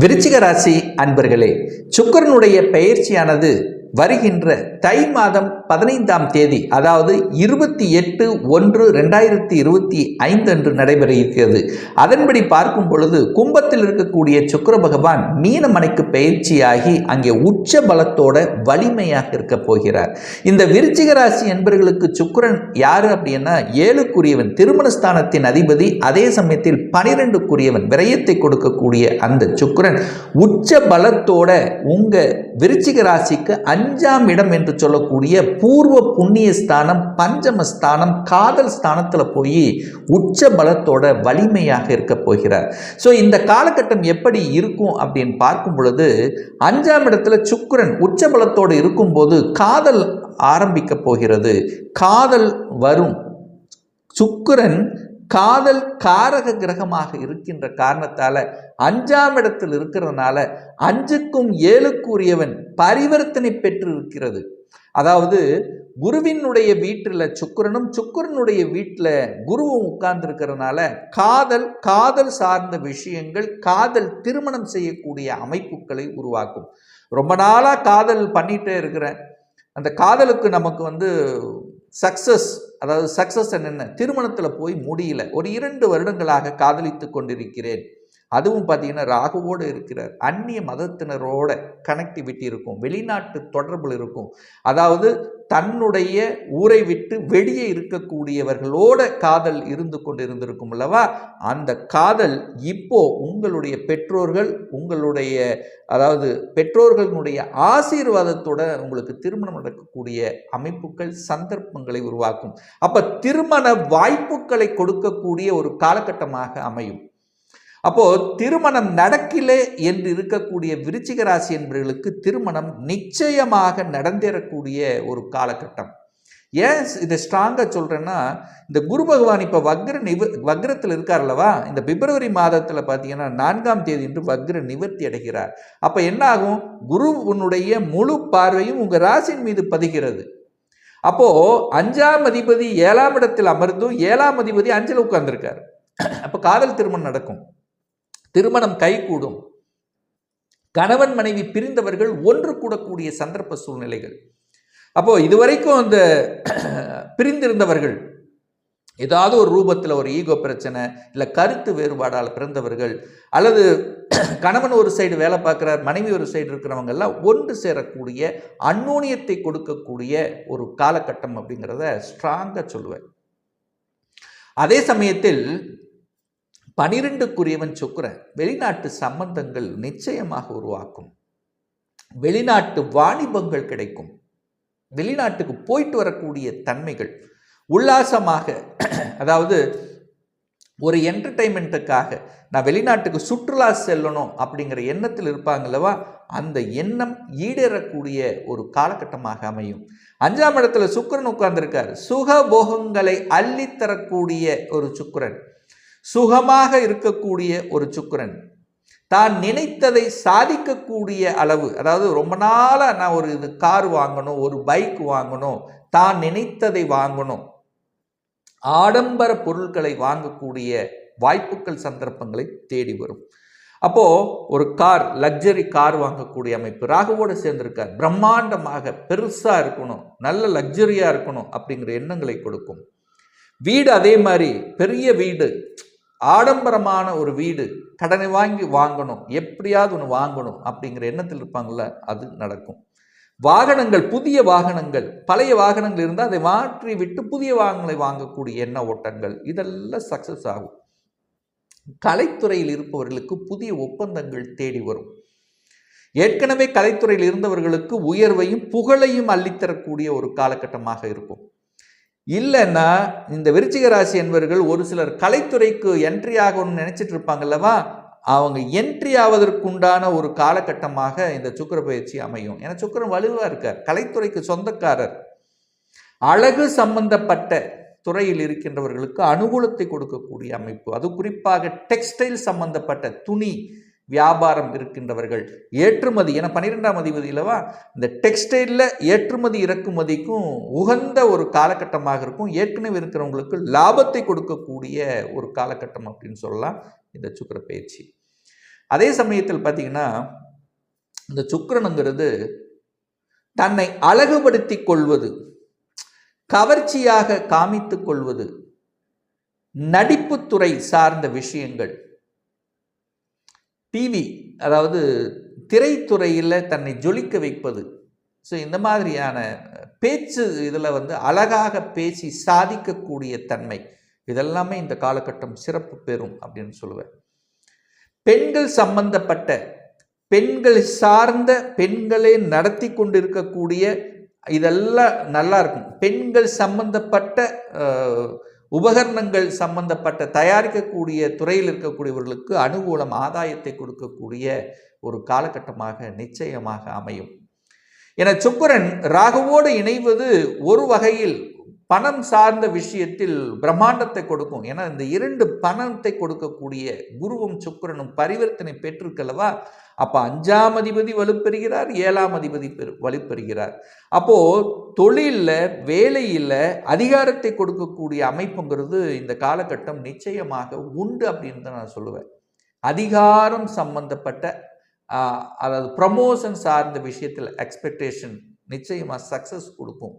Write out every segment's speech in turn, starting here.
விருச்சிக ராசி அன்பர்களே சுக்கரனுடைய பெயர்ச்சியானது வருகின்ற தை மாதம் பதினைந்தாம் தேதி அதாவது இருபத்தி எட்டு ஒன்று ரெண்டாயிரத்தி இருபத்தி ஐந்து அன்று நடைபெற இருக்கிறது அதன்படி பார்க்கும் பொழுது கும்பத்தில் இருக்கக்கூடிய சுக்கிர பகவான் மீனமனைக்கு பயிற்சியாகி அங்கே உச்ச பலத்தோட வலிமையாக இருக்க போகிறார். இந்த விருச்சிக ராசி என்பர்களுக்கு சுக்கிரன் யாரு அப்படின்னா ஏழுக்குரியவன் திருமணஸ்தானத்தின் அதிபதி அதே சமயத்தில் பனிரெண்டுக்குரியவன் விரயத்தை கொடுக்கக்கூடிய அந்த சுக்கிரன் உச்ச பலத்தோட உங்க விருச்சிக ராசிக்கு அஞ்சாம் இடம் என்று சொல்லக்கூடிய பூர்வ புண்ணிய ஸ்தானம் பஞ்சம ஸ்தானம் காதல் ஸ்தானத்தில் போய் உச்ச பலத்தோட வலிமையாக இருக்க போகிறார். ஸோ இந்த காலகட்டம் எப்படி இருக்கும் அப்படின்னு பார்க்கும் பொழுது அஞ்சாம் இடத்துல சுக்கிரன் உச்ச பலத்தோடு இருக்கும்போது காதல் ஆரம்பிக்க போகிறது. காதல் வரும். சுக்கிரன் காதல் காரக கிரகமாக இருக்கின்ற காரணத்தால அஞ்சாம் இடத்தில் இருக்கிறதுனால அஞ்சுக்கும் ஏழுக்குரியவன் பரிவர்த்தனை பெற்று இருக்கிறது அதாவது குருவினுடைய வீட்டில் சுக்கரனும் சுக்கரனுடைய வீட்டில் குருவும் உட்கார்ந்துருக்கிறதுனால காதல் காதல் சார்ந்த விஷயங்கள் காதல் திருமணம் செய்யக்கூடிய அமைப்புகளை உருவாக்கும். ரொம்ப நாளாக காதல் பண்ணிகிட்டே இருக்கிறேன். அந்த காதலுக்கு நமக்கு வந்து சக்சஸ் அதாவது சக்சஸ் என்ன திருமணத்தில் போய் முடியல. ஒரு இரண்டு வருடங்களாக காதலித்து கொண்டிருக்கிறேன். அதுவும் பார்த்தீங்கன்னா ராகுவோடு இருக்கிறார். அந்நிய மதத்தினரோட கனெக்டிவிட்டி இருக்கும். வெளிநாட்டு தொடர்புகள் இருக்கும். அதாவது தன்னுடைய ஊரை விட்டு வெளியே இருக்கக்கூடியவர்களோட காதல் இருந்து கொண்டு இருந்திருக்கும் அல்லவா? அந்த காதல் இப்போ உங்களுடைய பெற்றோர்கள் உங்களுடைய அதாவது பெற்றோர்களுடைய ஆசீர்வாதத்தோட உங்களுக்கு திருமணம் நடக்கக்கூடிய அமைப்புகள் சந்தர்ப்பங்களை உருவாக்கும். அப்போ திருமண வாய்ப்புகளை கொடுக்கக்கூடிய ஒரு காலகட்டமாக அமையும். அப்போது திருமணம் நடக்கலே என்று இருக்கக்கூடிய விருச்சிக ராசி என்பவர்களுக்கு திருமணம் நிச்சயமாக நடந்தேறக்கூடிய ஒரு காலகட்டம். ஏன் இதை ஸ்ட்ராங்காக சொல்கிறேன்னா இந்த குரு பகவான் இப்போ வக்ர நிவ வக்ரத்தில் இருக்கார் அல்லவா? இந்த பிப்ரவரி மாதத்தில் பார்த்தீங்கன்னா நான்காம் தேதி என்று வக்ர நிவர்த்தி அடைகிறார். அப்போ என்ன ஆகும்? குரு உன்னுடைய முழு பார்வையும் உங்கள் ராசியின் மீது பதிகிறது. அப்போது அஞ்சாம் அதிபதி ஏழாம் இடத்தில் அமர்ந்தும் ஏழாம் அதிபதி அஞ்சில் உட்கார்ந்துருக்கார். அப்போ காதல் திருமணம் நடக்கும். திருமணம் கைகூடும். கணவன் மனைவி பிரிந்தவர்கள் ஒன்று கூடக்கூடிய சந்தர்ப்ப சூழ்நிலைகள். அப்போ இதுவரைக்கும் அந்த பிரிந்திருந்தவர்கள் ஏதாவது ஒரு ரூபத்தில் ஒரு ஈகோ பிரச்சனை இல்லை கருத்து வேறுபாடால் பிறந்தவர்கள் அல்லது கணவன் ஒரு சைடு வேலை பார்க்குறார் மனைவி ஒரு சைடு இருக்கிறவங்கெல்லாம் ஒன்று சேரக்கூடிய அந்நூனியத்தை கொடுக்கக்கூடிய ஒரு காலகட்டம் அப்படிங்கிறத ஸ்ட்ராங்காக சொல்லுவேன். அதே சமயத்தில் பனிரெண்டுக்குரியவன் சுக்கரன் வெளிநாட்டு சம்பந்தங்கள் நிச்சயமாக உருவாக்கும். வெளிநாட்டு வாணிபங்கள் கிடைக்கும். வெளிநாட்டுக்கு போயிட்டு வரக்கூடிய தன்மைகள் உல்லாசமாக அதாவது ஒரு என்டர்டைன்மெண்ட்டுக்காக நான் வெளிநாட்டுக்கு சுற்றுலா செல்லணும் அப்படிங்கிற எண்ணத்தில் இருப்பாங்கல்லவா அந்த எண்ணம் ஈடேறக்கூடிய ஒரு காலகட்டமாக அமையும். அஞ்சாம் இடத்துல சுக்கரன் உட்கார்ந்துருக்கார். சுகபோகங்களை அள்ளித்தரக்கூடிய ஒரு சுக்கரன். சுகமாக இருக்கக்கூடிய ஒரு சுக்கரன். தான் நினைத்ததை சாதிக்கக்கூடிய அளவு அதாவது ரொம்ப நாளாக நான் ஒரு இது கார் வாங்கணும் ஒரு பைக் வாங்கணும் தான் நினைத்ததை வாங்கணும். ஆடம்பர பொருட்களை வாங்கக்கூடிய வாய்ப்புகள் சந்தர்ப்பங்களை தேடி வரும். அப்போ ஒரு கார் லக்ஸரி கார் வாங்கக்கூடிய அமைப்பு ராகுவோடு சேர்ந்திருக்கார். பிரம்மாண்டமாக பெருசா இருக்கணும் நல்ல லக்ஸரியா இருக்கணும் அப்படிங்கிற எண்ணங்களை கொடுக்கும். வீடு அதே மாதிரி பெரிய வீடு ஆடம்பரமான ஒரு வீடு கடனை வாங்கி வாங்கணும். எப்படியாவது ஒன்று வாங்கணும் அப்படிங்கிற எண்ணத்தில் இருப்பாங்கள்ல அது நடக்கும். வாகனங்கள் புதிய வாகனங்கள் பழைய வாகனங்கள் இருந்தால் அதை மாற்றி விட்டு புதிய வாகனங்களை வாங்கக்கூடிய எண்ண ஓட்டங்கள் இதெல்லாம் சக்ஸஸ் ஆகும். கலைத்துறையில் இருப்பவர்களுக்கு புதிய ஒப்பந்தங்கள் தேடி வரும். ஏற்கனவே கலைத்துறையில் இருந்தவர்களுக்கு உயர்வையும் புகழையும் அள்ளித்தரக்கூடிய ஒரு காலகட்டமாக இருக்கும். இல்லைன்னா இந்த விருச்சிக ராசி என்பவர்கள் ஒரு சிலர் கலைத்துறைக்கு என்ட்ரி ஆகணும்னு நினச்சிட்டு இருப்பாங்கல்லவா அவங்க என்ட்ரி ஆவதற்குண்டான ஒரு காலகட்டமாக இந்த சுக்கர பயிற்சி அமையும். ஏன்னா சுக்கரன் வலுவாக இருக்கார். கலைத்துறைக்கு சொந்தக்காரர். அழகு சம்பந்தப்பட்ட துறையில் இருக்கின்றவர்களுக்கு அனுகூலத்தை கொடுக்கக்கூடிய அமைப்பு. அது குறிப்பாக டெக்ஸ்டைல் சம்பந்தப்பட்ட துணி வியாபாரம் இருக்கின்றவர்கள். ஏற்றுமதி என பன்னிரெண்டாம் அதிபதியிலவா இந்த டெக்ஸ்டைலில் ஏற்றுமதி இறக்குமதிக்கும் உகந்த ஒரு காலகட்டமாக இருக்கும். ஏற்கனவே இருக்கிறவங்களுக்கு லாபத்தை கொடுக்கக்கூடிய ஒரு காலகட்டம் அப்படின்னு சொல்லலாம் இந்த சுக்கர பயிற்சி. அதே சமயத்தில் பார்த்தீங்கன்னா இந்த சுக்கரனுங்கிறது தன்னை அழகுபடுத்தி கொள்வது கவர்ச்சியாக காமித்து கொள்வது நடிப்புத்துறை சார்ந்த விஷயங்கள். டிவி அதாவது திரைத்துறையில் தன்னை ஜொலிக்க வைப்பது. ஸோ இந்த மாதிரியான பேச்சு இதில் வந்து அழகாக பேசி சாதிக்கக்கூடிய தன்மை. இதெல்லாமே இந்த காலகட்டம் சிறப்பு பெறும் அப்படின்னு சொல்லுவேன். பெண்கள் சம்பந்தப்பட்ட பெண்கள் சார்ந்த பெண்களே நடத்தி கொண்டிருக்கக்கூடிய இதெல்லாம் நல்லா இருக்கும். பெண்கள் சம்பந்தப்பட்ட உபகரணங்கள் சம்பந்தப்பட்ட தயாரிக்கக்கூடிய துறையில் இருக்கக்கூடியவர்களுக்கு அனுகூலம் ஆதாயத்தை கொடுக்கக்கூடிய ஒரு காலகட்டமாக நிச்சயமாக அமையும். என சுக்கரன் ராகுவோடு இணைவது ஒரு வகையில் பணம் சார்ந்த விஷயத்தில் பிரம்மாண்டத்தை கொடுக்கும். ஏன்னா இந்த இரண்டு பணத்தை கொடுக்கக்கூடிய குருவும் சுக்கிரனும் பரிவர்த்தனை பெற்றிருக்கல்லவா? அப்போ அஞ்சாம் அதிபதி வலுப்பெறுகிறார் ஏழாம் அதிபதி பெரு வலுப்பெறுகிறார். அப்போது தொழிலில் வேலையில் அதிகாரத்தை கொடுக்கக்கூடிய அமைப்புங்கிறது இந்த காலகட்டம் நிச்சயமாக உண்டு அப்படின்னு தான் நான் சொல்லுவேன். அதிகாரம் சம்பந்தப்பட்ட அதாவது ப்ரமோஷன் சார்ந்த விஷயத்தில் எக்ஸ்பெக்டேஷன் நிச்சயமாக சக்ஸஸ் கொடுக்கும்.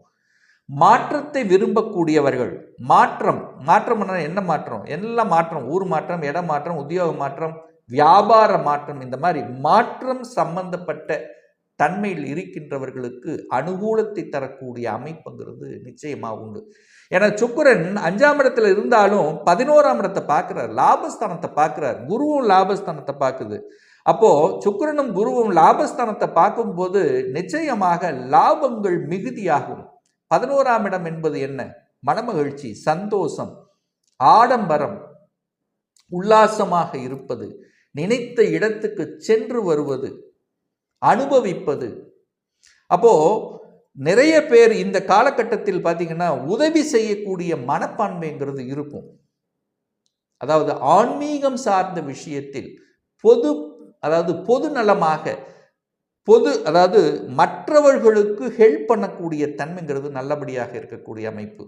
மாற்றத்தை விரும்பக்கூடியவர்கள் மாற்றம் மாற்றம் என்ன மாற்றம்? எல்லா மாற்றம். ஊர் மாற்றம் இட மாற்றம் உத்தியோக மாற்றம் வியாபார மாற்றம் இந்த மாதிரி மாற்றம் சம்பந்தப்பட்ட தன்மையில் இருக்கின்றவர்களுக்கு அனுகூலத்தை தரக்கூடிய அமைப்புங்கிறது நிச்சயமாக உண்டு. ஏன்னா சுக்கிரன் அஞ்சாம் இடத்துல இருந்தாலும் பதினோராம் இடத்தை பார்க்குறார் லாபஸ்தானத்தை பார்க்குறார் குருவும் லாபஸ்தானத்தை பார்க்குது. அப்போ சுக்குரனும் குருவும் லாபஸ்தானத்தை பார்க்கும்போது நிச்சயமாக லாபங்கள் மிகுதியாகும். பதினோராம் இடம் என்பது என்ன? மனமகிழ்ச்சி சந்தோஷம் ஆடம்பரம் உல்லாசமாக இருப்பது நினைத்த இடத்துக்கு சென்று வருவது அனுபவிப்பது. அப்போ நிறைய பேர் இந்த காலகட்டத்தில் பார்த்தீங்கன்னா உதவி செய்யக்கூடிய மனப்பான்மைங்கிறது இருக்கும். அதாவது ஆன்மீகம் சார்ந்த விஷயத்தில் பொது அதாவது பொது நலமாக பொது அதாவது மற்றவர்களுக்கு ஹெல்ப் பண்ணக்கூடிய தன்மைங்கிறது நல்லபடியாக இருக்கக்கூடிய அமைப்பு.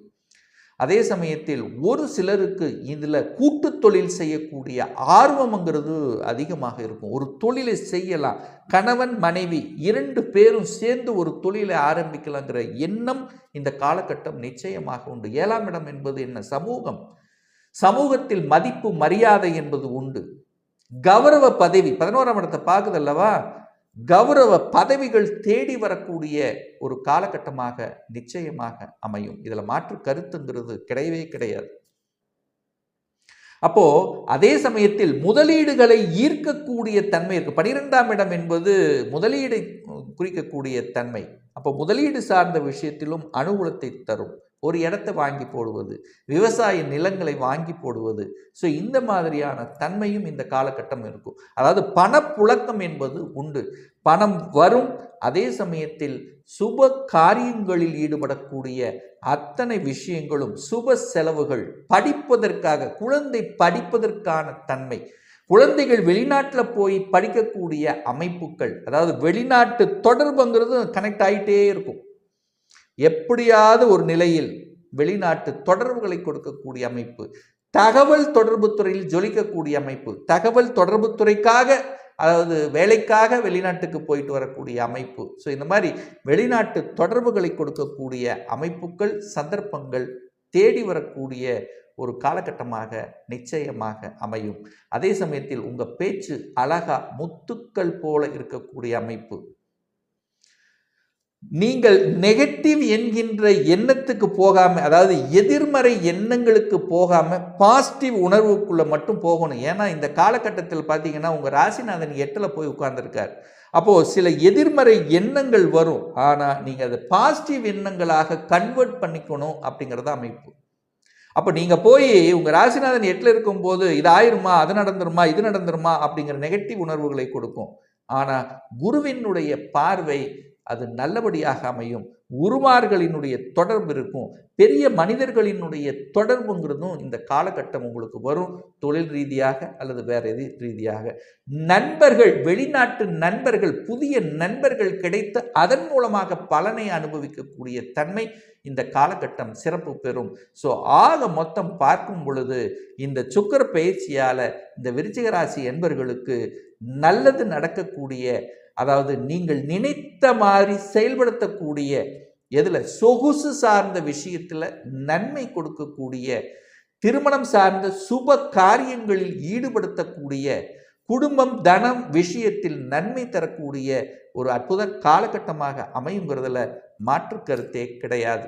அதே சமயத்தில் ஒரு சிலருக்கு இதில் கூட்டு தொழில் செய்யக்கூடிய ஆர்வம்ங்கிறது அதிகமாக இருக்கும். ஒரு தொழிலை செய்யலாம். கணவன் மனைவி இரண்டு பேரும் சேர்ந்து ஒரு தொழிலை ஆரம்பிக்கலாங்கிற எண்ணம் இந்த காலகட்டம் நிச்சயமாக உண்டு. ஏழாம் இடம் என்பது என்ன? சமூகம். சமூகத்தில் மதிப்பு மரியாதை என்பது உண்டு. கௌரவ பதவி பதினோராம் இடத்தை பார்க்குதல்லவா கௌரவ பதவிகள் தேடி வரக்கூடிய ஒரு காலகட்டமாக நிச்சயமாக அமையும். இதில் மாற்று கருத்துங்கிறது கிடையவே கிடையாது. அப்போ அதே சமயத்தில் முதலீடுகளை ஈர்க்கக்கூடிய தன்மை இருக்கு. பனிரெண்டாம் இடம் என்பது முதலீடு குறிக்கக்கூடிய தன்மை. அப்போ முதலீடு சார்ந்த விஷயத்திலும் அனுகூலத்தை தரும். ஒரு இடத்தை வாங்கி போடுவது விவசாய நிலங்களை வாங்கி போடுவது. ஸோ இந்த மாதிரியான தன்மையும் இந்த காலகட்டம் இருக்கும். அதாவது பணப்புழக்கம் என்பது உண்டு. பணம் வரும் அதே சமயத்தில் சுப காரியங்களில் ஈடுபடக்கூடிய அத்தனை விஷயங்களும் சுப செலவுகள் படிப்பதற்காக குழந்தை படிப்பதற்கான தன்மை. குழந்தைகள் வெளிநாட்டில் போய் படிக்கக்கூடிய அமைப்புகள் அதாவது வெளிநாட்டு தொடர்புங்கிறது கனெக்ட் ஆகிட்டே இருக்கும். எப்படியாவது ஒரு நிலையில் வெளிநாட்டு தொடர்புகளை கொடுக்கக்கூடிய அமைப்பு தகவல் தொடர்பு துறையில் ஜொலிக்கக்கூடிய அமைப்பு தகவல் தொடர்பு துறைக்காக அதாவது வேலைக்காக வெளிநாட்டுக்கு போயிட்டு வரக்கூடிய அமைப்பு. ஸோ இந்த மாதிரி வெளிநாட்டு தொடர்புகளை கொடுக்கக்கூடிய அமைப்புகள் சந்தர்ப்பங்கள் தேடி வரக்கூடிய ஒரு காலகட்டமாக நிச்சயமாக அமையும். அதே சமயத்தில் உங்கள் பேச்சு அழகா முத்துக்கள் போல இருக்கக்கூடிய அமைப்பு. நீங்கள் நெகட்டிவ் என்கின்ற எண்ணத்துக்கு போகாமல் அதாவது எதிர்மறை எண்ணங்களுக்கு போகாமல் பாசிட்டிவ் உணர்வுக்குள்ளே மட்டும் போகணும். ஏன்னா இந்த காலகட்டத்தில் பார்த்தீங்கன்னா உங்கள் ராசிநாதன் எட்டில் போய் உட்கார்ந்துருக்கார். அப்போது சில எதிர்மறை எண்ணங்கள் வரும். ஆனால் நீங்கள் அதை பாசிட்டிவ் எண்ணங்களாக கன்வெர்ட் பண்ணிக்கணும் அப்படிங்கிறது அமைப்பு. அப்போ நீங்கள் போய் உங்கள் ராசிநாதன் எட்டில் இருக்கும்போது இது ஆயிருமா அது நடந்துருமா இது நடந்துருமா அப்படிங்கிற நெகட்டிவ் உணர்வுகளை கொடுக்கும். ஆனால் குருவினுடைய பார்வை அது நல்லபடியாக அமையும். உருமார்களினுடைய தொடர்பு இருக்கும். பெரிய மனிதர்களினுடைய தொடர்புங்கிறதும் இந்த காலகட்டம் உங்களுக்கு வரும். தொழில் ரீதியாக அல்லது வேற எது ரீதியாக. நண்பர்கள் வெளிநாட்டு நண்பர்கள் புதிய நண்பர்கள் கிடைத்து அதன் மூலமாக பலனை அனுபவிக்கக்கூடிய தன்மை இந்த காலகட்டம் சிறப்பு பெறும். ஸோ ஆக மொத்தம் பார்க்கும் பொழுது இந்த சுக்கர பயிற்சியால் இந்த விருச்சிகராசி என்பர்களுக்கு நல்லது நடக்கக்கூடிய அதாவது நீங்கள் நினைத்த மாதிரி செயல்படுத்தக்கூடிய எதில்? சொகுசு சார்ந்த விஷயத்தில் நன்மை கொடுக்கக்கூடிய திருமணம் சார்ந்த சுப காரியங்களில் ஈடுபடுத்தக்கூடிய குடும்பம் தனம் விஷயத்தில் நன்மை தரக்கூடிய ஒரு அற்புத காலகட்டமாக அமையுங்கிறதுல மாற்று கருத்தே கிடையாது.